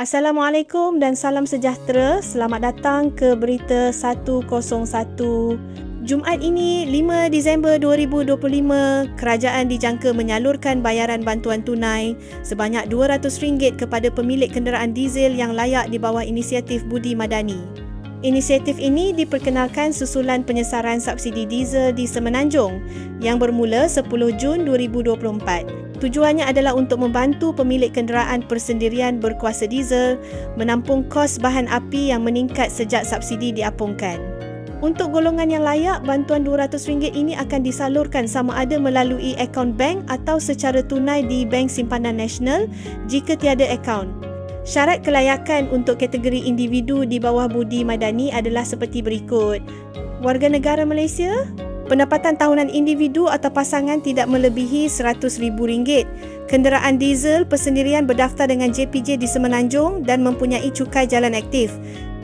Assalamualaikum dan salam sejahtera. Selamat datang ke Berita 101. Jumaat ini, 5 Disember 2025, kerajaan dijangka menyalurkan bayaran bantuan tunai sebanyak RM200 kepada pemilik kenderaan diesel yang layak di bawah inisiatif Budi Madani. Inisiatif ini diperkenalkan susulan penyesaran subsidi diesel di Semenanjung yang bermula 10 Jun 2024. Tujuannya adalah untuk membantu pemilik kenderaan persendirian berkuasa diesel menampung kos bahan api yang meningkat sejak subsidi diapungkan. Untuk golongan yang layak, bantuan RM200 ini akan disalurkan sama ada melalui akaun bank atau secara tunai di Bank Simpanan Nasional jika tiada akaun. Syarat kelayakan untuk kategori individu di bawah budi madani adalah seperti berikut. Warga negara Malaysia, Pendapatan tahunan individu atau pasangan tidak melebihi RM100,000. Kenderaan diesel persendirian berdaftar dengan JPJ di Semenanjung dan mempunyai cukai jalan aktif.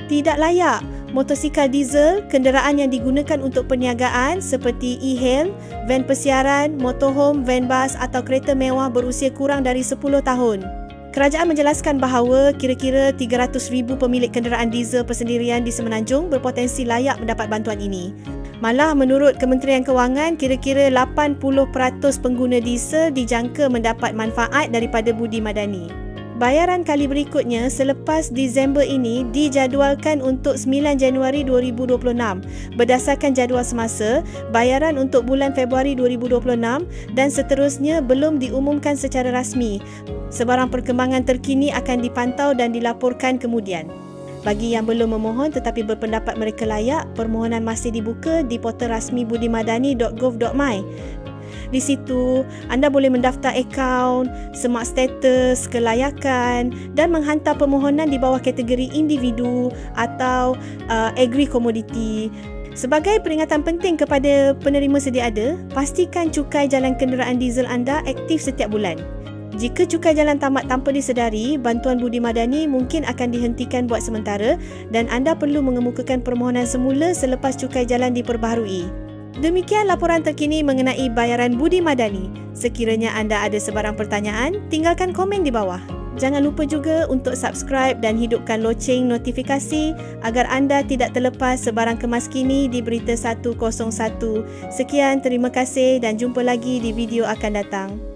Tidak layak motosikal diesel, kenderaan yang digunakan untuk perniagaan seperti e-hail, van persiaran, motorhome, van bus atau kereta mewah berusia kurang dari 10 tahun. Kerajaan menjelaskan bahawa kira-kira 300,000 pemilik kenderaan diesel persendirian di Semenanjung berpotensi layak mendapat bantuan ini. Malah menurut Kementerian Kewangan, kira-kira 80% pengguna diesel dijangka mendapat manfaat daripada budi madani. Bayaran kali berikutnya selepas Disember ini dijadualkan untuk 9 Januari 2026 berdasarkan jadual semasa bayaran untuk bulan Februari 2026 dan seterusnya belum diumumkan secara rasmi. Sebarang perkembangan terkini akan dipantau dan dilaporkan kemudian. Bagi yang belum memohon tetapi berpendapat mereka layak, permohonan masih dibuka di portal rasmi budimadani.gov.my. Di situ, anda boleh mendaftar akaun, semak status, kelayakan dan menghantar permohonan di bawah kategori individu atau uh, agri commodity. Sebagai peringatan penting kepada penerima sedia ada, pastikan cukai jalan kenderaan diesel anda aktif setiap bulan. Jika cukai jalan tamat tanpa disedari, bantuan budi madani mungkin akan dihentikan buat sementara dan anda perlu mengemukakan permohonan semula selepas cukai jalan diperbaharui. Demikian laporan terkini mengenai bayaran budi madani. Sekiranya anda ada sebarang pertanyaan, tinggalkan komen di bawah. Jangan lupa juga untuk subscribe dan hidupkan loceng notifikasi agar anda tidak terlepas sebarang kemas kini di Berita 101. Sekian, terima kasih dan jumpa lagi di video akan datang.